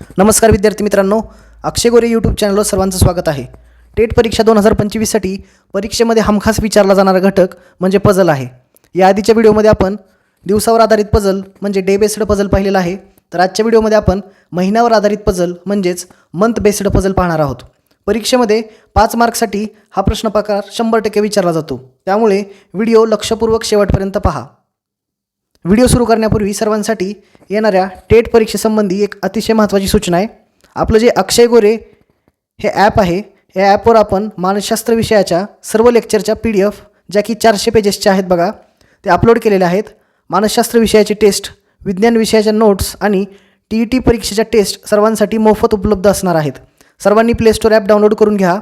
नमस्कार विद्यार्थी मित्रांनो अक्षय गोरे यूट्यूब चॅनलवर सर्वांचं स्वागत आहे. टेट परीक्षा दोन हजार पंचवीससाठी परीक्षेमध्ये हमखास विचारला जाणारा घटक म्हणजे पझल आहे. या आधीच्या व्हिडिओमध्ये आपण दिवसावर आधारित पझल म्हणजे डे बेस्ड पझल पाहिलेला आहे. तर आजच्या व्हिडिओमध्ये आपण महिन्यावर आधारित पझल म्हणजेच मंथ बेस्ड पझल पाहणार आहोत. परीक्षेमध्ये पाच मार्कसाठी हा प्रश्न प्रकार शंभर टक्के विचारला जातो. त्यामुळे व्हिडिओ लक्षपूर्वक शेवटपर्यंत पहा. व्हिडिओ सुरू करण्यापूर्वी सर्वांसाठी येणाऱ्या टेट परीक्षेसंबंधी एक अतिशय महत्त्वाची सूचना आहे. आपलं जे अक्षय गोरे हे ॲप आहे या ॲपवर आपण मानसशास्त्र विषयाच्या सर्व लेक्चरच्या पी डी एफ ज्या की चारशे पेजेसच्या आहेत बघा ते अपलोड केलेले आहेत. मानसशास्त्र विषयाची टेस्ट विज्ञान विषयाच्या नोट्स आणि टी ई टी परीक्षेच्या टेस्ट सर्वांसाठी मोफत उपलब्ध असणार आहेत. सर्वांनी प्ले स्टोर ॲप डाउनलोड करून घ्या.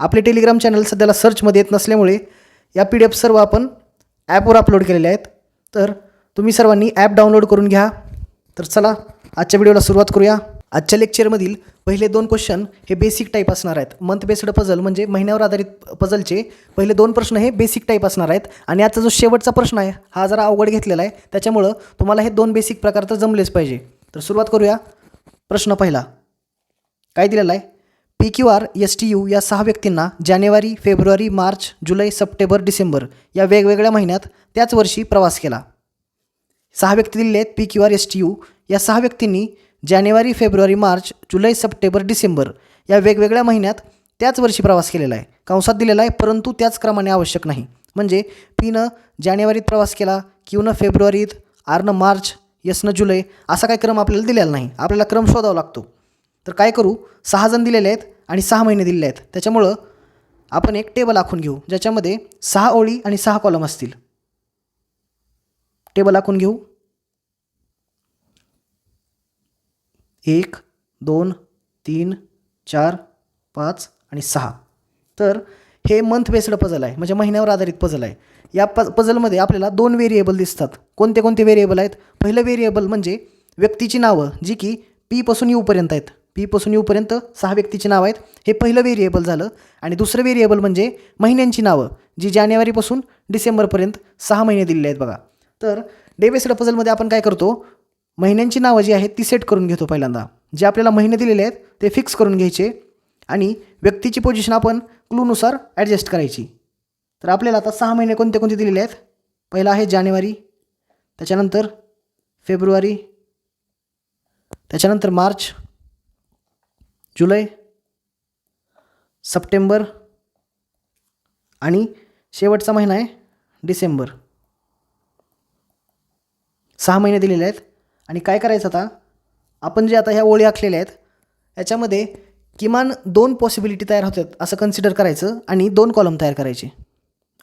आपले टेलिग्राम चॅनल सध्याला सर्चमध्ये येत नसल्यामुळे या पी डी एफ सर्व आपण ॲपवर अपलोड केलेले आहेत. तर तुम्ही सर्वांनी ॲप डाउनलोड करून घ्या. तर चला आजच्या व्हिडिओला सुरुवात करूया. आजच्या लेक्चरमधील पहिले दोन क्वेश्चन हे बेसिक टाईप असणार आहेत. मंथ बेस्ड पझल म्हणजे महिन्यावर आधारित पझलचे पहिले दोन प्रश्न हे बेसिक टाईप असणार आहेत. आणि आजचा जो शेवटचा प्रश्न आहे हा जरा अवघड घेतलेला आहे. त्याच्यामुळं तुम्हाला हे दोन बेसिक प्रकार तर जमलेच पाहिजे. तर सुरुवात करूया. प्रश्न पहिला. काय दिलेला आहे? P Q R S T U या सहा व्यक्तींना जानेवारी फेब्रुवारी मार्च जुलै सप्टेंबर डिसेंबर या वेगवेगळ्या महिन्यात त्याच वर्षी प्रवास केला. सहा व्यक्ती दिलेले आहेत P Q R S T U. या सहा व्यक्तींनी जानेवारी फेब्रुवारी मार्च जुलै सप्टेंबर डिसेंबर या वेगवेगळ्या महिन्यात त्याच वर्षी प्रवास केलेला आहे. कंसात दिलेला आहे परंतु त्याच क्रमाने आवश्यक नाही. म्हणजे पीनं जानेवारीत प्रवास केला क्यूनं फेब्रुवारीत आरनं मार्च यसनं जुलै असा काही क्रम आपल्याला दिलेला नाही. आपल्याला क्रम शोधावा लागतो. तर काय करू? सहा जण दिलेले आहेत आणि सहा महिने दिलेले आहेत. त्याच्यामुळं आपण एक टेबल आखून घेऊ ज्याच्यामध्ये सहा ओळी आणि सहा कॉलम असतील. टेबल आखून घेऊ. एक दोन तीन चार पाच आणि सहा. तर हे मंथ बेस्ड पझल आहे. म्हणजे महिन्यावर आधारित पझल आहे. या प पझलमध्ये आपल्याला दोन व्हेरिएबल दिसतात. कोणते कोणते व्हेरिएबल आहेत? पहिलं व्हेरिएबल म्हणजे व्यक्तीची नावं जी की पीपासून यूपर्यंत आहेत. पीपासून यूपर्यंत सहा व्यक्तीची नावं आहेत. हे पहिलं व्हेरिएबल झालं. आणि दुसरं व्हेरिएबल म्हणजे महिन्यांची नावं जी जानेवारीपासून डिसेंबरपर्यंत सहा महिने दिलेले आहेत बघा. तर डे बेस्ड पझलमध्ये आपण काय करतो? महिन्यांची नावं जी आहेत ती सेट करून घेतो पहिल्यांदा. जे आपल्याला महिने दिलेले आहेत ते फिक्स करून घ्यायचे आणि व्यक्तीची पोझिशन आपण क्लूनुसार ॲडजस्ट करायची. तर आपल्याला आता सहा महिने कोणते कोणते दिलेले आहेत? पहिला आहे जानेवारी त्याच्यानंतर फेब्रुवारी त्याच्यानंतर मार्च जुलै सप्टेंबर आणि शेवटचा महिना आहे डिसेंबर. सहा महिने दिलेले आहेत. आणि काय करायचं आता? आपण जे आता ह्या ओळी आखलेल्या आहेत याच्यामध्ये किमान दोन पॉसिबिलिटी तयार होतात असं कन्सिडर करायचं आणि दोन कॉलम तयार करायचे.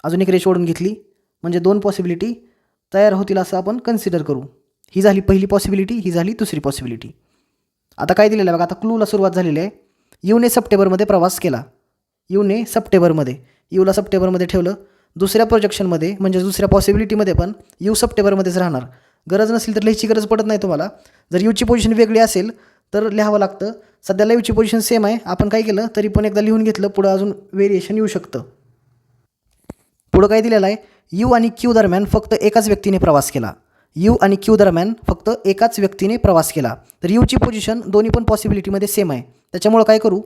अजून एक रेष ओढून घेतली म्हणजे दोन पॉसिबिलिटी तयार होतील असं आपण कन्सिडर करू. ही झाली पहिली पॉसिबिलिटी ही झाली दुसरी पॉसिबिलिटी आता काय दिलेलं आहे बघा आता क्लूला सुरुवात झालेली आहे. यूने सप्टेंबरमध्ये प्रवास केला. यूने सप्टेंबरमध्ये. यूला सप्टेंबरमध्ये ठेवलं. दुसऱ्या प्रोजेक्शनमध्ये म्हणजे दुसऱ्या पॉसिबिलिटीमध्ये पण यू सप्टेंबरमध्येच राहणार. गरज नसेल तर लिहायची गरज पडत नाही तुम्हाला. जर यूची पोझिशन वेगळी असेल तर लिहावं लागतं. सध्याला यूची पोझिशन सेम आहे. आपण काय केलं तरी पण एकदा लिहून घेतलं पुढं अजून व्हेरिएशन येऊ शकतं. पुढं काय दिलेलं आहे? यू आणि क्यू दरम्यान फक्त एकाच व्यक्तीने प्रवास केला. यू आणि क्यू दरम्यान फक्त एकाच व्यक्तीने प्रवास केला. तर यूची पोझिशन दोन्ही पण पॉसिबिलिटीमध्ये सेम आहे. त्याच्यामुळं काय करू?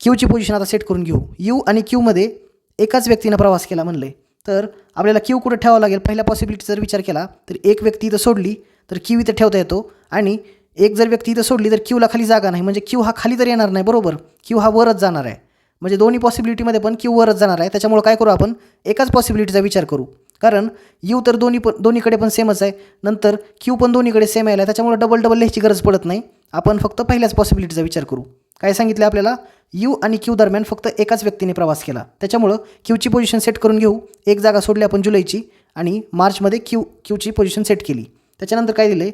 क्यूची पोझिशन आता सेट करून घेऊ. यू आणि क्यूमध्ये एकाच व्यक्तीनं प्रवास केला म्हणले तर आपल्याला क्यू कुठं ठेवावं लागेल? पहिल्या पॉसिबिलिटी जर विचार केला तर एक व्यक्ती इथं सोडली तर क्यू इथं ठेवता येतो. आणि एक जर व्यक्ती इथं सोडली तर क्यूला खाली जागा नाही. म्हणजे क्यू हा खाली तर येणार नाही बरोबर? क्यू हा वरच जाणार आहे. म्हणजे दोन्ही पॉसिबिलिटीमध्ये पण क्यू वरच जाणार आहे. त्याच्यामुळे काय करू आपण? एकाच पॉसिबिलिटीचा विचार करू. कारण यू तर दोन्ही पण दोन्हीकडे पण सेमच आहे. नंतर क्यू पण दोन्हीकडे सेम आहे. त्याच्यामुळे डबल डबल लिहायची गरज पडत नाही. आपण फक्त पहिल्याच पॉसिबिलिटीचा विचार करू. काय सांगितलं आपल्याला? यू आणि क्यू दरम्यान फक्त एकाच व्यक्तीने प्रवास केला. त्याच्यामुळं क्यूची पोझिशन सेट करून घेऊ. एक जागा सोडली आपण जुलैची आणि मार्चमध्ये क्यू क्यूची पोझिशन सेट केली. त्याच्यानंतर काय दिले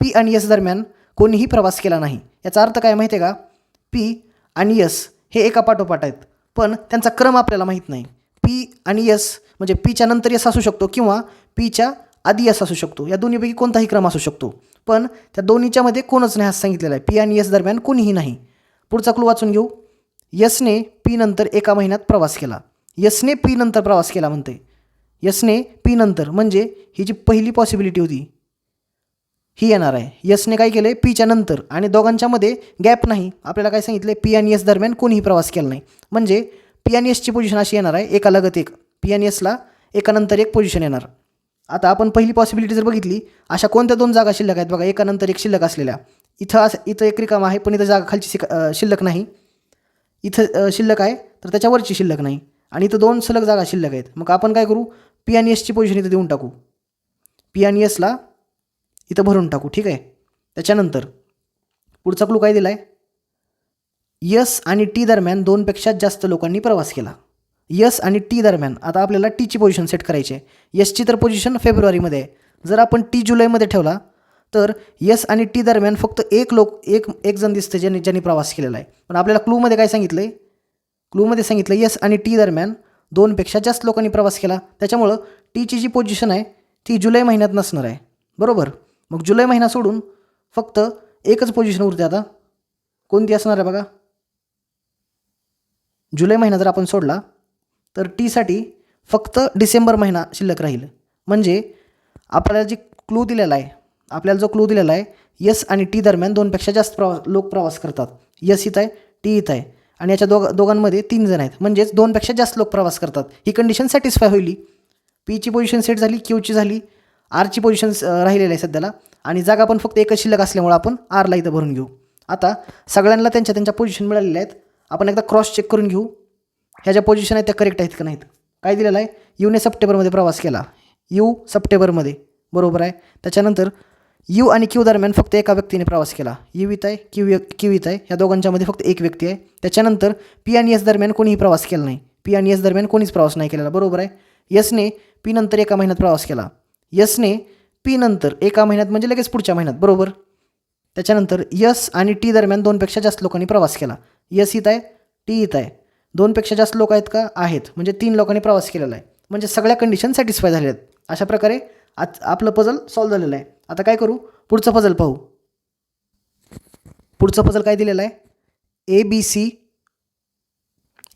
पी आणि यस दरम्यान कोणीही प्रवास केला नाही. याचा अर्थ काय माहिती आहे का? पी आणि यस हे एका पाठोपाठ आहेत. पण त्यांचा क्रम आपल्याला माहीत नाही. पी आणि यस म्हणजे पीच्या नंतर यस असू शकतो किंवा पीच्या आधी यस असू शकतो. या दोन्हीपैकी कोणताही क्रम असू शकतो. पण त्या दोन्हीच्यामध्ये कोणच नाही असं सांगितलेलं आहे. पी आणि यस दरम्यान कोणीही नाही. पुढचा क्लू वाचून घेऊ. यसने पी नंतर एका महिन्यात प्रवास केला. यसने पी नंतर प्रवास केला म्हणते. यसने पी नंतर म्हणजे ही जी पहिली पॉसिबिलिटी होती ही येणार आहे. यसने काय केलं आहे पीच्या नंतर आणि दोघांच्यामध्ये गॅप नाही. आपल्याला काय सांगितलं आहे पी आणि एस दरम्यान कोणीही प्रवास केला नाही. म्हणजे पी आणि एसची पोझिशन अशी येणार आहे एका लगत एक. पी आणि एसला एकानंतर एक पोझिशन येणार. आता आपण पहिली पॉसिबिलिटी जर बघितली अशा कोणत्या दोन जागा शिल्लक आहेत? बघा एकानंतर एक शिल्लक असलेल्या. इथं असं इथं एक रिकाम आहे पण इथं जागा खालची शिक शिल्लक नाही. इथं शिल्लक आहे तर त्याच्यावरची शिल्लक नाही. आणि इथं दोन सलग जागा शिल्लक आहेत. मग आपण काय करू? पी आणि एसची पोझिशन इथं देऊन टाकू. पी आणि एसला इथं भरून टाकू ठीक आहे? त्याच्यानंतर पुढचा क्लू काय दिला आहे यस आणि टी दरम्यान दोनपेक्षा जास्त लोकांनी प्रवास केला. यस आणि टी दरम्यान आता आपल्याला टीची पोझिशन सेट करायची आहे. यसची तर पोझिशन फेब्रुवारीमध्ये आहे. जर आपण टी जुलैमध्ये ठेवला तर यस आणि टी दरम्यान फक्त एक लोक एक एक जण दिसतं ज्यांनी ज्यांनी प्रवास केलेला आहे. पण आपल्याला क्लूमध्ये काय सांगितलं आहे क्लूमध्ये सांगितलं यस आणि टी दरम्यान दोनपेक्षा जास्त लोकांनी प्रवास केला. त्याच्यामुळं टीची जी पोझिशन आहे ती जुलै महिन्यात नसणार आहे. बरोबर? मग जुलै महिना सोडून फक्त एकच पोझिशन उरते आता. कोणती असणार आहे बघा? जुलै महिना जर आपण सोडला तर टीसाठी फक्त डिसेंबर महिना शिल्लक राहील. म्हणजे आपल्याला जे क्लू दिलेला आहे आपल्याला जो क्लू दिलेला आहे यस आणि टी दरम्यान दोनपेक्षा जास्त प्रवास लोक प्रवास करतात. यस इथं आहे टी इथं आहे. आणि याच्या दोघ दोघांमध्ये तीन जण आहेत. म्हणजेच दोनपेक्षा जास्त लोक प्रवास करतात. ही कंडिशन सॅटिस्फाय होईल. पीची पोझिशन सेट झाली क्यूची झाली आरची पोझिशन राहिलेली आहे सध्याला. आणि जागा पण फक्त एकच शिल्लक असल्यामुळं आपण आरला इथं भरून घेऊ. आता सगळ्यांना त्यांच्या त्यांच्या पोझिशन मिळालेल्या आहेत. आपण एकदा क्रॉस चेक करून घेऊ. ह्या ज्या पोझिशन आहेत त्या करेक्ट आहेत का नाहीत? काय दिलेलं आहे? यूने सप्टेंबरमध्ये प्रवास केला. यू सप्टेंबरमध्ये. बरोबर आहे. त्याच्यानंतर यू आणि क्यू दरम्यान फक्त एका व्यक्तीने प्रवास केला. यू इथं आहे क्यू क्यू इथं आहे. या दोघांच्यामध्ये फक्त एक व्यक्ती आहे. त्याच्यानंतर पी आणि एस दरम्यान कोणीही प्रवास केला नाही. पी आणि एस दरम्यान कोणीच प्रवास नाही केलेला. बरोबर आहे? यसने पी नंतर एका महिन्यात प्रवास केला. यसने पी नंतर एका महिन्यात म्हणजे लगेच पुढच्या महिन्यात. बरोबर? त्याच्यानंतर यस आणि टी दरम्यान दोनपेक्षा जास्त लोकांनी प्रवास केला. यस इथं आहे टी इथं आहे. दोनपेक्षा जास्त लोक आहेत का? आहेत. म्हणजे तीन लोकांनी प्रवास केलेला आहे. म्हणजे सगळ्या कंडिशन सॅटिस्फाय झाल्या आहेत. अशा प्रकारे आज आपलं पझल सॉल्व झालेलं आहे. आता काय करू? पुढचं पजल पाहू. पुढचं पजल काय दिलेलं आहे? A B C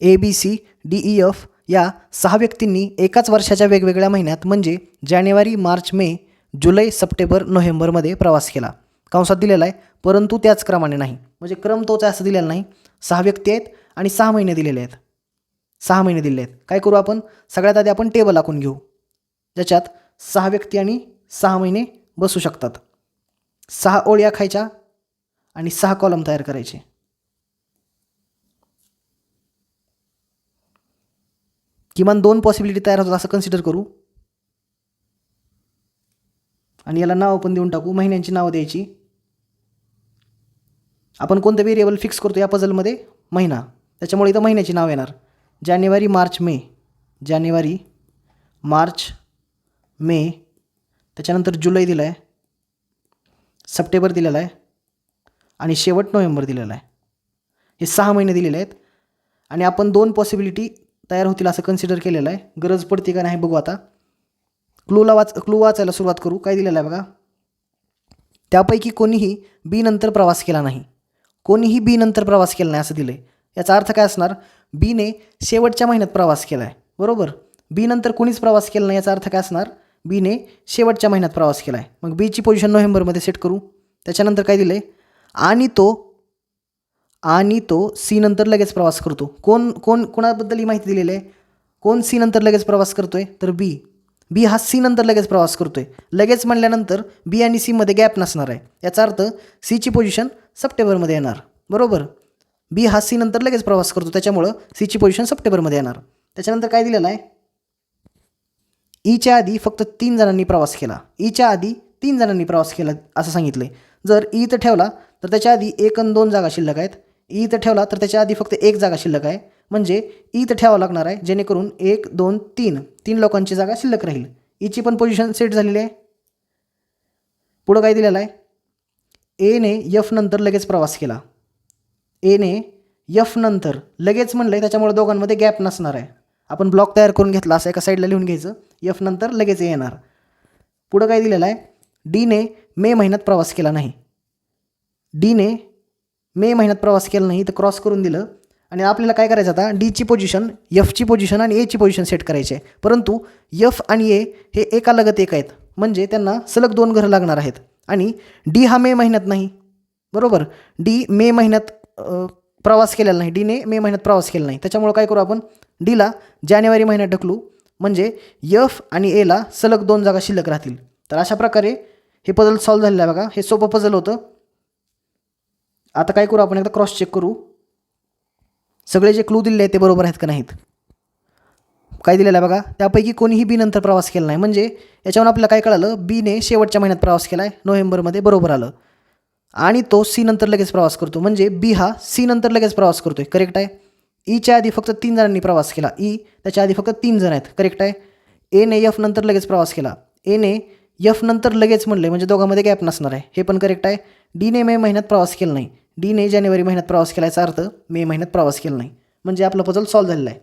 A B C D E F या सहा व्यक्तींनी एकाच वर्षाच्या वेगवेगळ्या महिन्यात म्हणजे जानेवारी मार्च मे जुलै सप्टेंबर नोव्हेंबरमध्ये प्रवास केला. कंसात दिलेला आहे परंतु त्याच क्रमाने नाही. म्हणजे क्रम तोच आहे असं दिलेला नाही. सहा व्यक्ती आहेत आणि सहा महिने दिलेले आहेत. सहा महिने दिलेले आहेत. काय करू आपण? सगळ्यात आधी आपण टेबल आखून घेऊ. ज्याच्यात सहा व्यक्ती आणि सहा महिने बसू शकतात. सहा ओळी आखायच्या आणि सहा कॉलम तयार करायचे. किमान दोन पॉसिबिलिटी तयार होतात असं कन्सिडर करू. आणि याला नावं पण देऊन टाकू. महिन्यांची नावं द्यायची. आपण कोणतं व्हेरिएबल फिक्स करतो या पझलमध्ये महिना. त्याच्यामुळे इथं महिन्याची नाव येणार. जानेवारी मार्च मे. जानेवारी मार्च मे. त्याच्यानंतर जुलै दिलं आहे सप्टेंबर दिलेला आहे. आणि शेवट नोव्हेंबर दिलेला आहे. हे सहा महिने दिलेले आहेत. आणि आपण दोन पॉसिबिलिटी तयार होतील असं कन्सिडर केलेलं आहे. गरज पडते का नाही बघू आता. क्लूला वाच क्लू वाचायला सुरुवात करू. काय दिलेलं आहे बघा. त्यापैकी कोणीही बी नंतर प्रवास केला नाही. कोणीही बी नंतर प्रवास केला नाही असं दिलं आहे याचा अर्थ काय असणार? बीने शेवटच्या महिन्यात प्रवास केला आहे बरोबर? बी नंतर कोणीच प्रवास केला नाही याचा अर्थ काय असणार? बीने शेवटच्या महिन्यात प्रवास केला आहे मग बीची पोझिशन नोव्हेंबरमध्ये सेट करू. त्याच्यानंतर काय दिलं आहे आणि तो आणि तो सी नंतर लगेच प्रवास करतो. कोण कोण कोणाबद्दल ही माहिती दिलेली आहे? कोण सी नंतर लगेच प्रवास करतो आहे तर बी बी हा सी नंतर लगेच प्रवास करतो आहे लगेच म्हणल्यानंतर बी आणि सीमध्ये गॅप नसणार आहे. याचा अर्थ सीची पोझिशन सप्टेंबरमध्ये येणार. बरोबर? बी हा सी नंतर लगेच प्रवास करतो. त्याच्यामुळं सीची पोझिशन सप्टेंबरमध्ये येणार. त्याच्यानंतर काय दिलेलं आहे? ईच्या आधी फक्त तीन जणांनी प्रवास केला. ईच्या आधी तीन जणांनी प्रवास केला असं सांगितलं आहे जर ई ठेवला तर त्याच्या आधी एक आणि दोन जागा शिल्लक आहेत. ई ठेवला तर त्याच्या आधी फक्त एक जागा शिल्लक आहे. म्हणजे ई ठेवावं लागणार आहे जेणेकरून एक दोन तीन तीन लोकांची जागा शिल्लक राहील. ईची पण पोझिशन सेट झालेली आहे. पुढं काय दिलेलं आहे? एने यफ नंतर लगेच प्रवास केला. एने यफ नंतर लगेच म्हणलं आहे त्याच्यामुळे दोघांमध्ये गॅप नसणार आहे. आपण ब्लॉक तयार करून घेतला असं एका साईडला लिहून घ्यायचं. यफ नंतर लगेच येणार. पुढं काय दिलेलं आहे? डीने मे महिन्यात प्रवास केला नाही. डीने मे महिन्यात प्रवास केला नाही तर क्रॉस करून दिलं. आणि आपल्याला काय करायचं आता? डीची पोझिशन यफची पोझिशन आणि एची पोझिशन सेट करायची आहे. परंतु यफ आणि ए हे एका लगत एक आहेत. म्हणजे त्यांना सलग दोन घरं लागणार आहेत. आणि डी हा मे महिन्यात नाही. बरोबर? डी मे महिन्यात प्रवास केलेला नाही. डीने मे महिन्यात प्रवास केला नाही. त्याच्यामुळं काय करू आपण? डीला जानेवारी महिन्यात ढकलू. म्हणजे यफ आणि एला सलग दोन जागा शिल्लक राहतील. तर अशा प्रकारे हे पझल सॉल्व्ह झालेलं आहे बघा. हे सोपं पझल होतं. आता काय करू आपण? एकदा क्रॉस चेक करू. सगळे जे क्लू दिलेले आहेत ते बरोबर आहेत का नाहीत? काय दिलेलं आहे बघा? त्यापैकी कोणीही बी नंतर प्रवास केला नाही. म्हणजे याच्यावर आपल्याला काय कळालं? बीने शेवटच्या महिन्यात प्रवास केला आहे नोव्हेंबरमध्ये बरोबर आलं. आणि तो सी नंतर लगेच प्रवास करतो. म्हणजे बी हा सी नंतर लगेच प्रवास करतो आहे करेक्ट आहे? ईच्या आधी फक्त तीन जणांनी प्रवास केला. ई त्याच्या आधी फक्त तीन जण आहेत. करेक्ट आहे? एने एफ नंतर लगेच प्रवास केला. एने एफ नंतर लगेच म्हणले म्हणजे दोघांमध्ये गॅप नसणार आहे. हे पण करेक्ट आहे. डीने मे महिन्यात प्रवास केला नाही. डीने जानेवारी महिन्यात प्रवास केला याचा अर्थ मे महिन्यात प्रवास केला नाही. म्हणजे आपलं पजल सॉल्व्ह झालेलं आहे.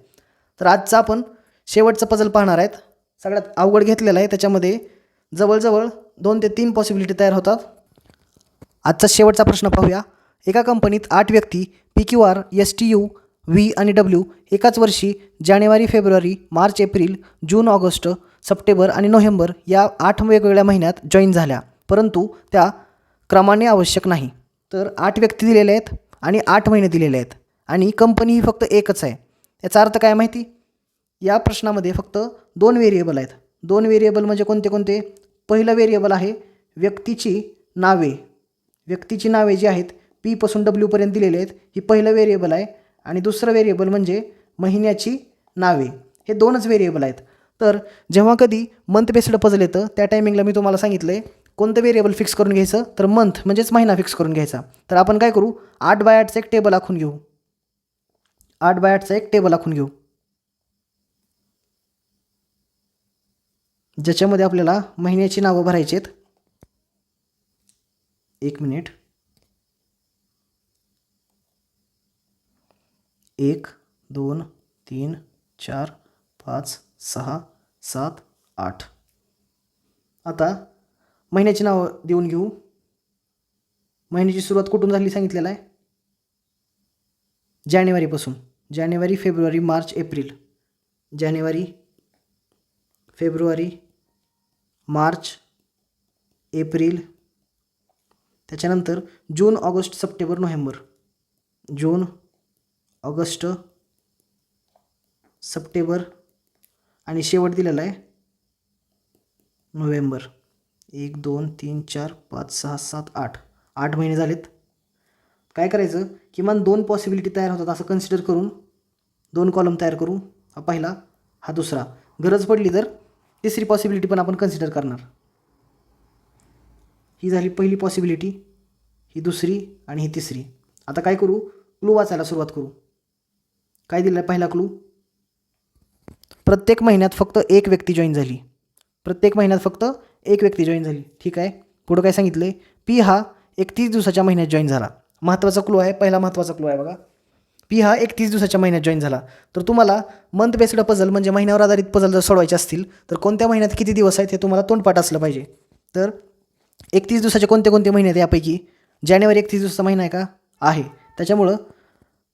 तर आजचा आपण शेवटचं पजल पाहणार आहेत. सगळ्यात अवघड घेतलेलं आहे. त्याच्यामध्ये जवळजवळ दोन ते तीन पॉसिबिलिटी तयार होतात. आजचा शेवटचा प्रश्न पाहूया. एका कंपनीत आठ व्यक्ती P Q R S T U V आणि डब्ल्यू एकाच वर्षी जानेवारी February March April June August September आणि नोव्हेंबर या आठ वेगवेगळ्या महिन्यात जॉईन झाल्या. परंतु त्या क्रमाने आवश्यक नाही. तर आठ व्यक्ती दिलेल्या आहेत आणि आठ महिने दिलेले आहेत. आणि कंपनी ही फक्त एकच आहे. याचा अर्थ काय माहिती? या प्रश्नामध्ये फक्त दोन व्हेरिएबल आहेत. दोन व्हेरिएबल म्हणजे कोणते कोणते? पहिलं व्हेरिएबल आहे व्यक्तीची नावे. व्यक्तीची नावे जी आहेत पीपासून डब्ल्यूपर्यंत दिलेली आहेत. ही पहिलं व्हेरिएबल आहे आणि दुसरं व्हेरिएबल म्हणजे महिन्याची नावे. हे दोनच व्हेरिएबल आहेत. तर जेव्हा कधी मंथ बेस्ड पजल येतं त्या टायमिंगला मी तुम्हाला सांगितलं आहे कोणतं व्हेरिएबल फिक्स करून घ्यायचं? तर मंथ म्हणजेच महिना फिक्स करून घ्यायचा. तर आपण काय करू? आठ बाय आठचं एक टेबल आखून घेऊ. आठ बाय आठचं एक टेबल आखून घेऊ. ज्याच्यामध्ये आपल्याला महिन्याची नावं भरायची आहेत. एक मिनिट एक दोन तीन चार पाच सहा सात आठ. आता महिन्याची नावं देऊन घेऊ. महिन्याची सुरुवात कुठून झाली सांगितलेलं आहे? जानेवारीपासून. जानेवारी फेब्रुवारी मार्च एप्रिल. जानेवारी फेब्रुवारी मार्च एप्रिल. त्याच्यानंतर June August September November. June August September आणि शेवट दिलेला आहे नोव्हेंबर. एक दोन तीन चार पाच सहा सात आठ. आठ महिने झालेत. काय करायचं? किमान दोन पॉसिबिलिटी तयार होतात असं कन्सिडर करून दोन कॉलम तयार करू. हा पहिला हा दुसरा. गरज पडली तर तिसरी पॉसिबिलिटी पण आपण कन्सिडर करणार. ही झाली पहिली पॉसिबिलिटी ही दुसरी आणि ही तिसरी. आता काय करू? क्लू वाचायला सुरुवात करू. काय दिलं आहे पहिला क्लू प्रत्येक महिन्यात फक्त एक व्यक्ती जॉईन झाली. प्रत्येक महिन्यात फक्त एक व्यक्ती जॉईन झाली. ठीक आहे? पुढं काय सांगितलं आहे पी हा एकतीस दिवसाच्या महिन्यात जॉईन झाला. महत्त्वाचा क्लू आहे. पहिला महत्त्वाचा क्लू आहे बघा. पी हा एकतीस दिवसाच्या महिन्यात जॉईन झाला. तर तुम्हाला मंथ बेस्ड पझल म्हणजे महिन्यावर आधारित पझल जर सोडवायचे असतील तर कोणत्या महिन्यात किती दिवस आहेत हे तुम्हाला तोंडपाठ असलं पाहिजे. तर एकतीस दिवसाचे कोणते कोणते महिने आहेत यापैकी? जानेवारी एकतीस दिवसाचा महिना आहे का? आहे. त्याच्यामुळं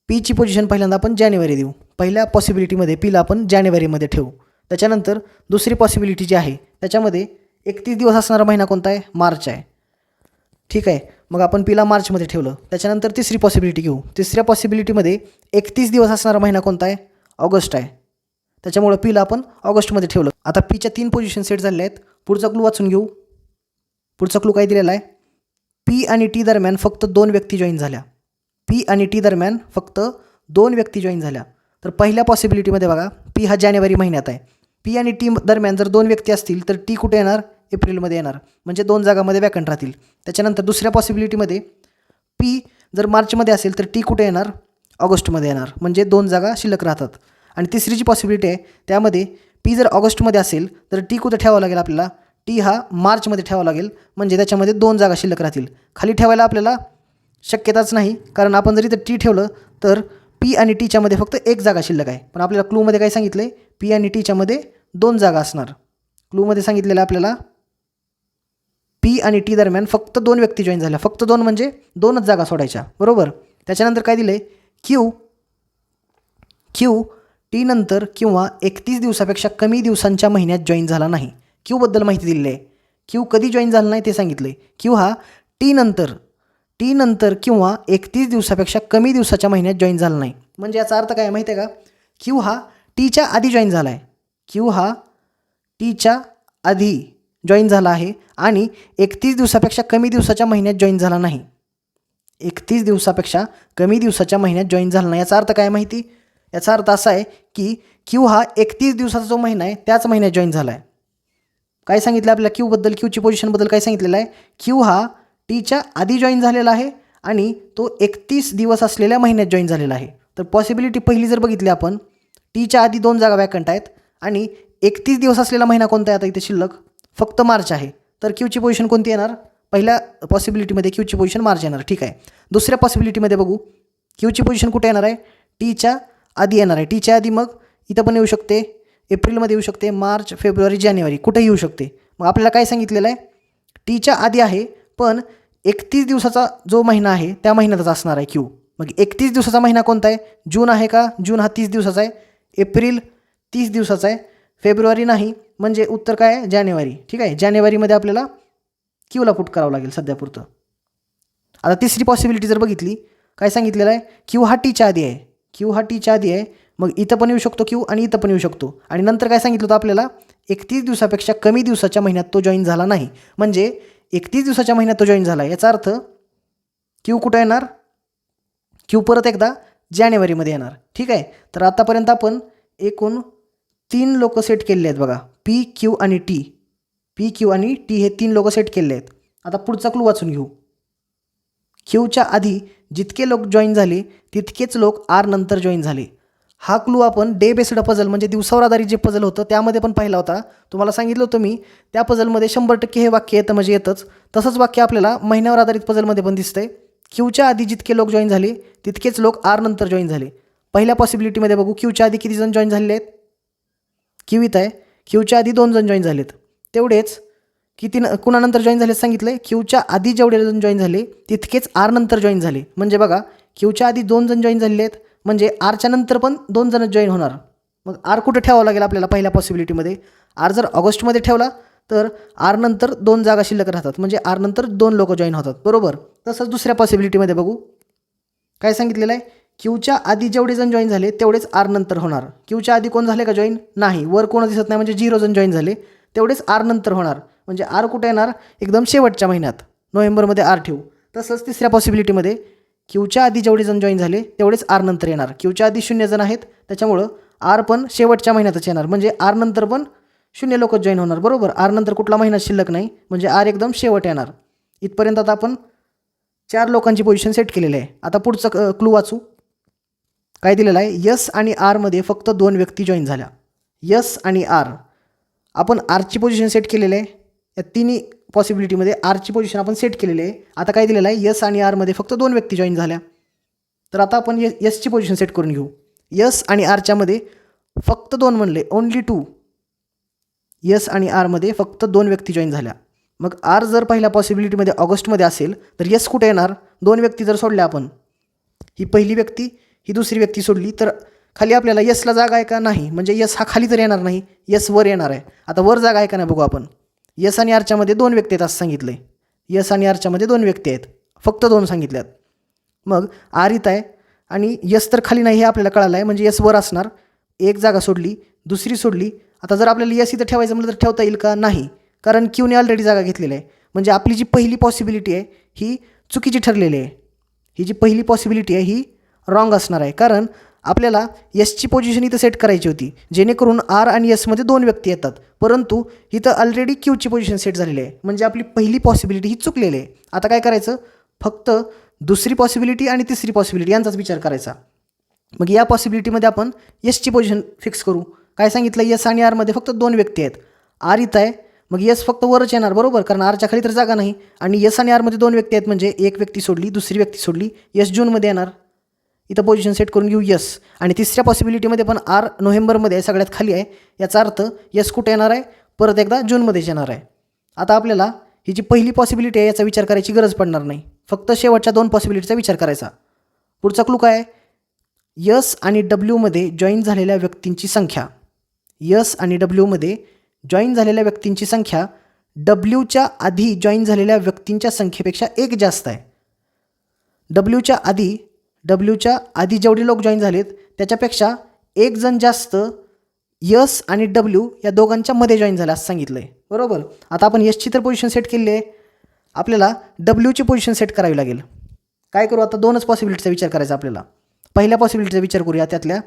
पीची पोझिशन पहिल्यांदा आपण जानेवारी देऊ. पहिल्या पॉसिबिलिटीमध्ये पीला आपण जानेवारीमध्ये ठेवू. त्याच्यानंतर दुसरी पॉसिबिलिटी जी आहे त्याच्यामध्ये एकतीस दिवस असणारा महिना कोणता आहे? मार्च आहे. ठीक आहे? मग आपण पीला मार्चमध्ये ठेवलं. त्याच्यानंतर तिसरी पॉसिबिलिटी घेऊ. तिसऱ्या पॉसिबिलिटीमध्ये एकतीस दिवस असणारा महिना कोणता आहे? ऑगस्ट आहे. त्याच्यामुळं पीला आपण ऑगस्टमध्ये ठेवलं. आता पीच्या तीन पोझिशन सेट झालेल्या आहेत. पुढचा क्लू वाचून घेऊ. पुढचा क्लू काय दिलेला आहे? पी आणि टी दरम्यान फक्त दोन व्यक्ती जॉईन झाल्या. पी आणि टी दरम्यान फक्त दोन व्यक्ती जॉईन झाल्या. तर पहिल्या पॉसिबिलिटीमध्ये बघा पी हा जानेवारी महिन्यात आहे. पी आणि टी दरम्यान जर दोन व्यक्ती असतील तर टी कुठे येणार? एप्रिलमध्ये येणार. म्हणजे दोन जागामध्ये वॅकंट राहतील. त्याच्यानंतर दुसऱ्या पॉसिबिलिटीमध्ये पी जर मार्चमध्ये असेल तर टी कुठे येणार? ऑगस्टमध्ये येणार. म्हणजे दोन जागा शिल्लक राहतात. आणि तिसरी जी पॉसिबिलिटी आहे त्यामध्ये पी जर ऑगस्टमध्ये असेल तर टी कुठे ठेवावं लागेल आपल्याला? टी हा मार्चमध्ये ठेवावा लागेल. म्हणजे त्याच्यामध्ये दोन जागा शिल्लक राहतील. खाली ठेवायला आपल्याला शक्यताच नाही. कारण आपण जरी इथं टी ठेवलं तर पी आणि टीच्यामध्ये फक्त एक जागा शिल्लक आहे. पण आपल्याला क्लूमध्ये काय सांगितलं आहे पी आणि टीच्यामध्ये दोन जागा असणार. क्लूमध्ये सांगितलेलं आपल्याला पी आणि टी दरम्यान फक्त दोन व्यक्ती जॉईन झाल्या. फक्त दोन म्हणजे दोनच जागा सोडायच्या. बरोबर? त्याच्यानंतर काय दिलं आहे क्यू क्यू टी नंतर किंवा एकतीस दिवसापेक्षा कमी दिवसांच्या महिन्यात जॉईन झाला नाही. क्यूबद्दल माहिती दिलेली आहे. क्यू कधी जॉईन झाला नाही ते सांगितलं आहे क्यू हा टी नंतर टी नंतर किंवा एकतीस दिवसापेक्षा कमी दिवसाच्या महिन्यात जॉईन झाला नाही. म्हणजे याचा अर्थ काय माहिती आहे का? क्यू हा टीच्या आधी जॉईन झाला आहे क्यू हा टीच्या आधी जॉईन झाला आहे आणि एकतीस दिवसापेक्षा कमी दिवसाच्या महिन्यात जॉईन झाला नाही. एकतीस दिवसापेक्षा कमी दिवसाच्या महिन्यात जॉईन झाला नाही. याचा अर्थ काय माहिती? याचा अर्थ असा आहे की क्यू हा एकतीस दिवसाचा जो महिना आहे त्याच महिन्यात जॉईन झाला आहे काय सांगितलं आपल्याला? क्यूबद्दल क्यूची पोझिशनबद्दल काय सांगितलेलं आहे? क्यू हा टीच्या आधी जॉईन झालेला आहे आणि तो एकतीस दिवस असलेल्या महिन्यात जॉईन झालेला आहे. तर पॉसिबिलिटी पहिली जर बघितली आपण टीच्या आधी दोन जागा वॅकंट आहेत आणि एकतीस दिवस असलेला महिना कोणता आहे आता इथे शिल्लक? फक्त मार्च आहे. तर क्यूची पोझिशन कोणती येणार? पहिल्या पॉसिबिलिटीमध्ये क्यूची पोझिशन मार्च येणार. ठीक आहे. दुसऱ्या पॉसिबिलिटीमध्ये बघू. क्यूची पोझिशन कुठे येणार आहे? टीच्या आधी येणार आहे. टीच्या आधी मग इथं पण येऊ शकते. एप्रिलमध्ये येऊ शकते. मार्च फेब्रुवारी जानेवारी कुठेही येऊ शकते. मग आपल्याला काय सांगितलेलं आहे? टीच्या आधी आहे. पण एकतीस दिवसाचा जो महिना आहे त्या महिन्यातच असणार आहे क्यू. मग एकतीस दिवसाचा महिना कोणता आहे? जून आहे का? जून हा तीस दिवसाचा आहे. एप्रिल तीस दिवसाचा आहे. फेब्रुवारी नाही. म्हणजे उत्तर काय आहे? जानेवारी. ठीक आहे? जानेवारीमध्ये आपल्याला क्यूला पुट करावं लागेल सध्यापुरतं आता तिसरी पॉसिबिलिटी जर बघितली काय सांगितलेलं आहे? क्यू हा टीच्या आधी आहे. क्यू हा टीच्या आधी आहे. मग इथं पण येऊ शकतो क्यू आणि इथं पण येऊ शकतो. आणि नंतर काय सांगितलं होतं आपल्याला? एकतीस दिवसापेक्षा कमी दिवसाच्या महिन्यात तो जॉईन झाला नाही. म्हणजे एकतीस दिवसाच्या महिन्यात तो जॉईन झाला. याचा अर्थ क्यू कुठं येणार? क्यू परत एकदा जानेवारीमध्ये येणार. ठीक आहे? तर आतापर्यंत आपण एकूण तीन लोक सेट केलेले आहेत बघा. पी क्यू आणि टी पी क्यू आणि टी हे तीन लोक सेट केलेले आहेत. आता पुढचा क्लू वाचून घेऊ. क्यूच्या आधी जितके लोक जॉईन झाले तितकेच लोक आर नंतर जॉईन झाले. हा क्लू आपण डे बेस्ड पझल म्हणजे दिवसावर आधारित जे पझल होतं त्यामध्ये पण पाहिला होता. तुम्हाला सांगितलं होतं मी त्या पझलमध्ये शंभर टक्के हे वाक्य येतं म्हणजे येतंच. तसंच वाक्य आपल्याला महिन्यावर आधारित पझलमध्ये पण दिसतंय. क्यूच्या आधी जितके लोक जॉईन झाले तितकेच लोक आर नंतर जॉईन झाले. पहिल्या पॉसिबिलिटीमध्ये बघू क्यूच्या आधी किती जण जॉईन झालेले आहेत? क्यू इथं आहे. क्यूच्या आधी दोन जण जॉईन झालेत. तेवढेच किती न कुणानंतर जॉईन झाले सांगितलं आहे क्यूच्या आधी जेवढे जण जॉईन झाले तितकेच आर नंतर जॉईन झाले. म्हणजे बघा क्यूच्या आधी दोन जण जॉईन झालेले आहेत. म्हणजे आरच्या नंतर पण दोन जण जॉईन होणार. मग आर कुठं ठेवावं लागेल आपल्याला पहिल्या पॉसिबिलिटीमध्ये आर जर ऑगस्टमध्ये ठेवला तर आर नंतर दोन जागा शिल्लक राहतात. म्हणजे आर नंतर दोन लोक जॉईन होतात. बरोबर? तसंच दुसऱ्या पॉसिबिलिटीमध्ये बघू. काय सांगितलेलं आहे? क्यूच्या आधी जेवढे जण जॉईन झाले तेवढेच आर नंतर होणार. क्यूच्या आधी कोण झाले का जॉईन नाही. वर कोण दिसत नाही म्हणजे झिरो जण जॉईन झाले. तेवढेच आर नंतर होणार. म्हणजे आर कुठे येणार? एकदम शेवटच्या महिन्यात. नोव्हेंबरमध्ये आर ठेवू. तसंच तिसऱ्या पॉसिबिलिटीमध्ये क्यूच्या आधी जेवढे जण जॉईन झाले तेवढेच आर नंतर येणार. क्यूच्या आधी शून्य जण आहेत त्याच्यामुळं आर पण शेवटच्या महिन्यातच येणार. म्हणजे आर नंतर पण शून्य लोक जॉईन होणार बरोबर? आर नंतर कुठला महिना शिल्लक नाही म्हणजे आर एकदम शेवट येणार. इथपर्यंत आता आपण चार लोकांची पोझिशन सेट केलेली आहे. आता पुढचं क्लू वाचू. काय दिलेलं आहे? यस आणि आरमध्ये फक्त दोन व्यक्ती जॉईन झाल्या. यस आणि आर आपण आरची पोझिशन सेट केलेलं आहे. या तिन्ही पॉसिबिलिटीमध्ये आरची पोझिशन आपण सेट केलेली आहे. आता काय दिलेलं आहे? यस आणि आरमध्ये फक्त दोन व्यक्ती जॉईन झाल्या. तर आता आपण य यसची पोझिशन सेट करून घेऊ. यस आणि आरच्यामध्ये फक्त दोन म्हणले. ओन्ली टू यस आणि आरमध्ये फक्त दोन व्यक्ती जॉईन झाल्या. मग आर जर पहिल्या पॉसिबिलिटीमध्ये ऑगस्टमध्ये असेल तर यस कुठे येणार? दोन व्यक्ती जर सोडल्या आपण. ही पहिली व्यक्ती ही दुसरी व्यक्ती सोडली तर खाली आपल्याला यसला जागा आहे का? नाही. म्हणजे यस हा खाली तर येणार नाही. यस वर येणार आहे. आता वर जागा आहे का नाही बघू आपण. यस आणि आरच्यामध्ये दोन व्यक्ती आहेत असं सांगितलं आहे यस आणि आरच्यामध्ये दोन व्यक्ती आहेत. फक्त दोन सांगितल्यात. मग आर इथं आहे आणि यस तर खाली नाही हे आपल्याला कळालं आहे म्हणजे यस वर असणार. एक जागा सोडली दुसरी सोडली. आता जर आपल्याला यस इथं ठेवायचं म्हटलं तर ठेवता येईल का? नाही. कारण क्यूने ऑलरेडी जागा घेतलेली आहे. म्हणजे आपली जी पहिली पॉसिबिलिटी आहे ही चुकीची ठरलेली आहे. ही जी पहिली पॉसिबिलिटी आहे ही रॉंग असणार आहे. कारण आपल्याला यसची पोझिशन इथं सेट करायची होती. जेणेकरून आर आणि यसमध्ये दोन व्यक्ती येतात. परंतु इथं ऑलरेडी क्यूची पोझिशन सेट झालेली आहे. म्हणजे आपली पहिली पॉसिबिलिटी ही चुकलेली आहे. आता काय करायचं? फक्त दुसरी पॉसिबिलिटी आणि तिसरी पॉसिबिलिटी यांचाच विचार करायचा. मग या पॉसिबिलिटीमध्ये आपण यसची पोझिशन फिक्स करू. काय सांगितलं? यस आणि आरमध्ये फक्त दोन व्यक्ती आहेत. आर इथं आहे. मग यस फक्त वरच येणार बरोबर? कारण आरच्या खाली तर जागा नाही. आणि यस आणि आरमध्ये दोन व्यक्ती आहेत. म्हणजे एक व्यक्ती सोडली दुसरी व्यक्ती सोडली. यस जूनमध्ये येणार. इथं पोझिशन सेट करून घेऊ यस आणि तिसऱ्या पॉसिबिलिटीमध्ये पण आर नोव्हेंबरमध्ये आहे सगळ्यात खाली आहे. याचा अर्थ यस कुठे येणार आहे? परत एकदा जूनमध्येच येणार आहे. आता आपल्याला ही जी पहिली पॉसिबिलिटी आहे याचा विचार करायची गरज पडणार नाही. फक्त शेवटच्या दोन पॉसिबिलिटीचा विचार करायचा. पुढचा क्लू काय यस आणि डब्ल्यूमध्ये जॉईन झालेल्या व्यक्तींची संख्या. यस आणि डब्ल्यूमध्ये जॉईन झालेल्या व्यक्तींची संख्या डब्ल्यूच्या आधी जॉईन झालेल्या व्यक्तींच्या संख्येपेक्षा एक जास्त आहे. डब्ल्यूच्या आधी डब्ल्यूच्या आधी जेवढे लोक जॉईन झालेत त्याच्यापेक्षा एक जण जास्त यस आणि डब्ल्यू या दोघांच्या मध्ये जॉईन झाला असं सांगितलं आहे बरोबर? आता आपण यसची तर पोझिशन सेट केली आहे. आपल्याला डब्ल्यूची पोझिशन सेट करावी लागेल. काय करू? आता दोनच पॉसिबिलिटीचा विचार करायचा आपल्याला. पहिल्या पॉसिबिलिटीचा विचार करूया त्यातल्या.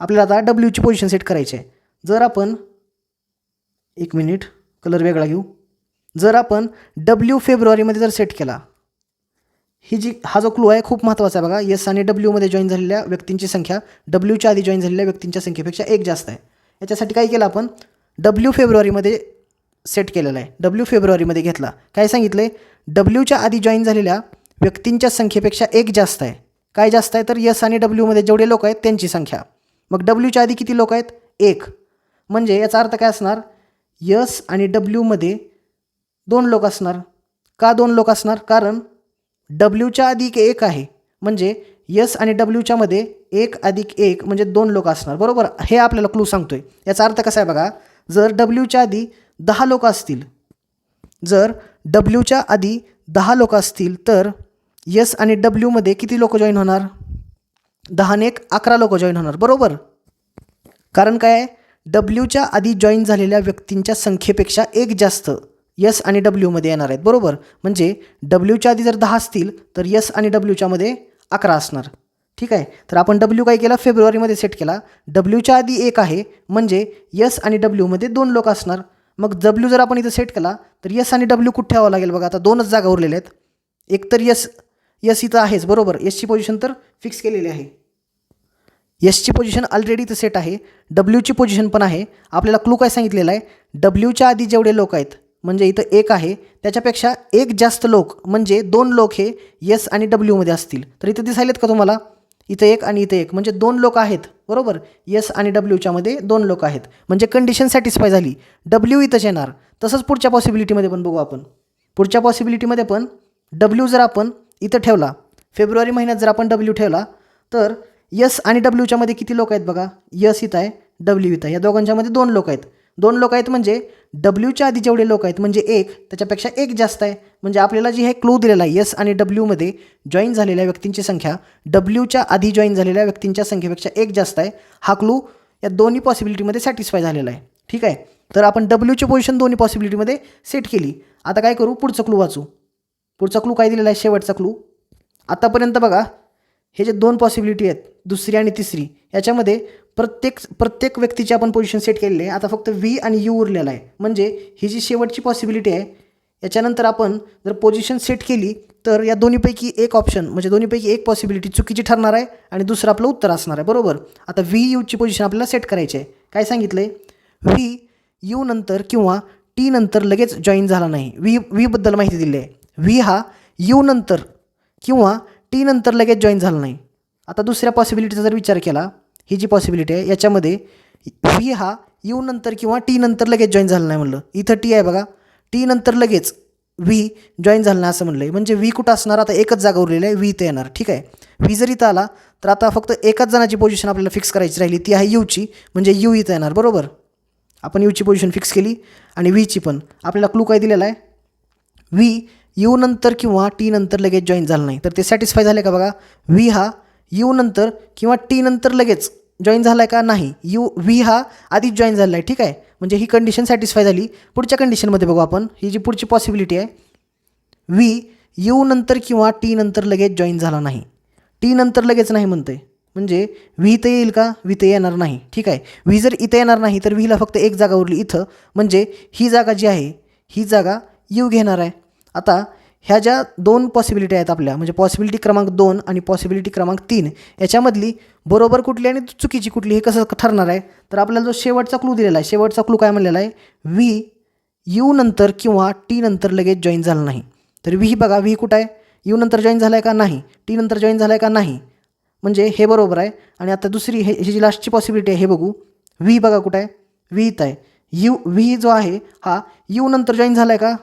आपल्याला आता डब्ल्यूची पोझिशन सेट करायची आहे. जर आपण एक मिनिट कलर वेगळा घेऊ. जर आपण डब्ल्यू फेब्रुवारीमध्ये जर सेट केला ही जी हा जो क्लू आहे खूप महत्त्वाचा आहे बघा. यस आणि डब्ल्यूमध्ये जॉईन झालेल्या व्यक्तींची संख्या डब्ल्यूच्या आधी जॉईन झालेल्या व्यक्तींच्या संख्येपेक्षा एक जास्त आहे. याच्यासाठी काय केलं आपण? डब्ल्यू फेब्रुवारीमध्ये सेट केलेला आहे. डब्ल्यू फेब्रुवारीमध्ये घेतला. काय सांगितलं आहे डब्ल्यूच्या आधी जॉईन झालेल्या व्यक्तींच्या संख्येपेक्षा एक जास्त आहे. काय जास्त आहे? तर यस आणि डब्ल्यूमध्ये जेवढे लोक आहेत त्यांची संख्या. मग डब्ल्यूच्या आधी किती लोक आहेत? एक. म्हणजे याचा अर्थ काय असणार? यस आणि डब्ल्यूमध्ये दोन लोक असणार. का दोन लोक असणार? कारण डब्ल्यूच्या अधिक एक आहे. म्हणजे यस आणि डब्ल्यूच्या मध्ये एक अधिक एक म्हणजे दोन लोक असणार. बरोबर? हे आपल्याला क्लू सांगतोय. याचा अर्थ कसा आहे बघा? जर डब्ल्यूच्या आधी दहा लोक असतील जर डब्ल्यूच्या आधी दहा लोक असतील तर यस आणि डब्ल्यूमध्ये किती लोक जॉईन होणार? दहाने एक अकरा लोक जॉईन होणार. बरोबर? कारण काय? आहे डब्ल्यूच्या आधी जॉईन झालेल्या व्यक्तींच्या संख्येपेक्षा एक जास्त. यस आणि डब्ल्यूमध्ये येणार आहेत बरोबर? म्हणजे डब्ल्यूच्या आधी जर दहा असतील तर यस आणि डब्ल्यूच्यामध्ये अकरा असणार. ठीक आहे? तर आपण डब्ल्यू काय केला? फेब्रुवारीमध्ये सेट केला. डब्ल्यूच्या आधी एक आहे म्हणजे यस आणि डब्ल्यूमध्ये दोन लोक असणार. मग डब्ल्यू जर आपण इथं सेट केला तर यस आणि डब्ल्यू कुठे ठेवावं लागेल बघा? आता दोनच जागा उरलेल्या आहेत. एक तर यस यस इथं आहेच बरोबर? यसची पोझिशन तर फिक्स केलेली आहे. यसची पोझिशन ऑलरेडी इथं सेट आहे. डब्ल्यूची पोझिशन पण आहे. आपल्याला क्लू काय सांगितलेला आहे? डब्ल्यूच्या आधी जेवढे लोक आहेत म्हणजे इथं एक आहे. त्याच्यापेक्षा एक जास्त लोक म्हणजे दोन लोक हे यस आणि डब्ल्यूमध्ये असतील. तर इथं दिसायलेत का तुम्हाला? इथं एक आणि इथं एक. म्हणजे दोन लोक आहेत. बरोबर? यस आणि डब्ल्यूच्यामध्ये दोन लोक आहेत. म्हणजे कंडिशन सॅटिस्फाय झाली. डब्ल्यू इथंच येणार. तसंच पुढच्या पॉसिबिलिटीमध्ये पण बघू आपण. पुढच्या पॉसिबिलिटीमध्ये पण डब्ल्यू जर आपण इथं ठेवला फेब्रुवारी महिन्यात जर आपण डब्ल्यू ठेवला तर यस आणि डब्ल्यूच्यामध्ये किती लोक आहेत बघा? यस इथं आहे डब्ल्यू इथं आहे. या दोघांच्यामध्ये दोन लोक आहेत. दोन लोक आहेत म्हणजे डब्ल्यूच्या आधी जेवढे लोक आहेत म्हणजे एक त्याच्यापेक्षा एक जास्त आहे. म्हणजे आपल्याला जी हे क्लू दिलेला आहे यस आणि डब्ल्यूमध्ये जॉईन झालेल्या व्यक्तींची संख्या डब्ल्यूच्या आधी जॉईन झालेल्या व्यक्तींच्या संख्येपेक्षा एक जास्त आहे. हा क्लू या दोन्ही पॉसिबिलिटीमध्ये सॅटिस्फाय झालेला आहे. ठीक आहे? तर आपण डब्ल्यूची पोझिशन दोन्ही पॉसिबिलिटीमध्ये सेट केली. आता काय करू? पुढचं क्लू वाचू. पुढचा क्लू काय दिलेला आहे? शेवटचा क्लू आतापर्यंत बघा हे जे दोन पॉसिबिलिटी आहेत दुसरी आणि तिसरी याच्यामध्ये प्रत्येक प्रत्येक व्यक्तीची आपण पोझिशन सेट केलेली आहे. आता फक्त व्ही आणि यू उरलेला आहे. म्हणजे ही जी शेवटची पॉसिबिलिटी आहे याच्यानंतर आपण जर पोझिशन सेट केली तर या दोन्हीपैकी एक ऑप्शन म्हणजे दोन्हीपैकी एक पॉसिबिलिटी चुकीची ठरणार आहे आणि दुसरं आपलं उत्तर असणार आहे. बरोबर? आता व्ही यूची पोझिशन आपल्याला सेट करायची आहे. काय सांगितलं आहे व्ही यू नंतर किंवा टी नंतर लगेच जॉईन झाला नाही. व्ही व्हीबद्दल माहिती दिली आहे. व्ही हा यू नंतर किंवा टी नंतर लगेच जॉईन झाला नाही. आता दुसऱ्या पॉसिबिलिटीचा जर विचार केला ही जी पॉसिबिलिटी आहे याच्यामध्ये व्ही हा यू नंतर किंवा टी नंतर लगेच जॉईन झालं नाही म्हणलं. इथं टी आहे बघा. टी नंतर लगेच व्ही जॉईन झालं नाही असं म्हणलं आहे म्हणजे व्ही कुठं असणार? आता एकच जागा उरलेली आहे व्ही इथं येणार. ठीक आहे? व्ही जर इथं आला तर आता फक्त एकाच जणाची पोझिशन आपल्याला फिक्स करायची राहिली. ती आहे यूची म्हणजे यू इथं येणार. बरोबर? आपण यूची पोझिशन फिक्स केली आणि व्हीची पण. आपल्याला क्लू काय दिलेला आहे? व्ही यू नंतर किंवा टी नंतर लगेच जॉईन झालं नाही. तर ते सॅटिस्फाय झाले का बघा? व्ही हा यू नंतर किंवा टी नंतर लगेच जॉईन झाला आहे का? नाही. यू व्ही हा आधीच जॉईन झाला आहे ठीक आहे? म्हणजे ही कंडिशन सॅटिस्फाय झाली. पुढच्या कंडिशनमध्ये बघू आपण. ही जी पुढची पॉसिबिलिटी आहे व्ही यू नंतर किंवा टी नंतर लगेच जॉईन झाला नाही. टी नंतर लगेच नाही म्हणते म्हणजे व्ही तर येईल का? व्ही तर येणार नाही ठीक आहे? व्ही जर इथं येणार नाही तर व्हीला फक्त एक जागा उरली इथं. म्हणजे ही जागा जी आहे ही जागा यू घेणार आहे. आता ह्या ज्या दोन पॉसिबिलिटी आहेत आपल्या म्हणजे पॉसिबिलिटी क्रमांक दोन आणि पॉसिबिलिटी क्रमांक तीन याच्यामधली बरोबर कुठली आणि चुकीची कुठली हे कसं ठरणार आहे? तर आपल्याला जो शेवटचा क्लू दिलेला आहे शेवटचा क्लू काय म्हणलेला आहे? व्ही यू नंतर किंवा टी नंतर लगेच जॉईन झालं नाही. तर व्ही बघा व्ही कुठं आहे? यू नंतर जॉईन झाला आहे का नाही? टी नंतर जॉईन झाला आहे का नाही? म्हणजे हे बरोबर आहे. आणि आता दुसरी हे ही जी लास्टची पॉसिबिलिटी आहे हे बघू. व्ही बघा कुठं आहे? व्ही इथं आहे. यू व्ही जो आहे हा यू नंतर जॉईन झाला आहे का?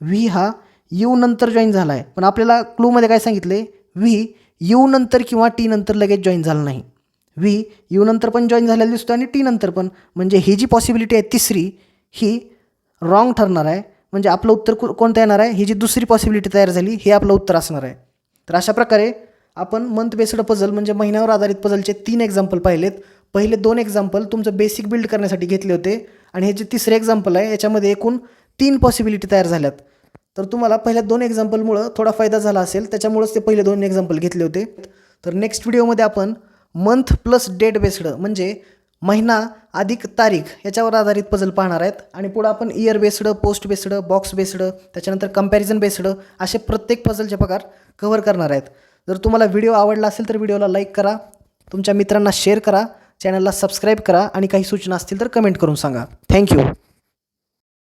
व्ही हा यू नंतर जॉईन झाला आहे पण आपल्याला क्लूमध्ये काय सांगितले व्ही यू नंतर किंवा टी नंतर लगेच जॉईन झालं नाही. व्ही यू नंतर पण जॉईन झालेला दिसतो आणि टी नंतर पण. म्हणजे ही जी पॉसिबिलिटी आहे तिसरी ही रॉंग ठरणार आहे. म्हणजे आपलं उत्तर को कोणतं येणार आहे? ही जी दुसरी पॉसिबिलिटी तयार झाली हे आपलं उत्तर असणार आहे. तर अशा प्रकारे आपण मंथ बेस्ड पझल म्हणजे महिन्यावर आधारित पझलचे तीन एक्झाम्पल पाहिलेत. पहिले दोन एक्झाम्पल तुमचं बेसिक बिल्ड करण्यासाठी घेतले होते. आणि हे जे तिसरे एक्झाम्पल आहे याच्यामध्ये एकूण तीन पॉसिबिलिटी तयार झाल्यात. तर तुम्हाला पहिल्या दोन एक्झाम्पलमुळं थोडा फायदा झाला असेल. त्याच्यामुळंच ते पहिले दोन एक्झाम्पल घेतले होते. तर नेक्स्ट व्हिडिओमध्ये आपण मंथ प्लस डेट बेस्ड म्हणजे महिना अधिक तारीख याच्यावर आधारित पझल पाहणार आहेत. आणि पुढं आपण year based post based box based त्याच्यानंतर कंपॅरिझन बेस्ड असे प्रत्येक पझलचे प्रकार कव्हर करणार आहेत. जर तुम्हाला व्हिडिओ आवडला असेल तर व्हिडिओला लाईक करा. तुमच्या मित्रांना शेअर करा. चॅनलला सबस्क्राईब करा. आणि काही सूचना असतील तर कमेंट करून सांगा. थँक्यू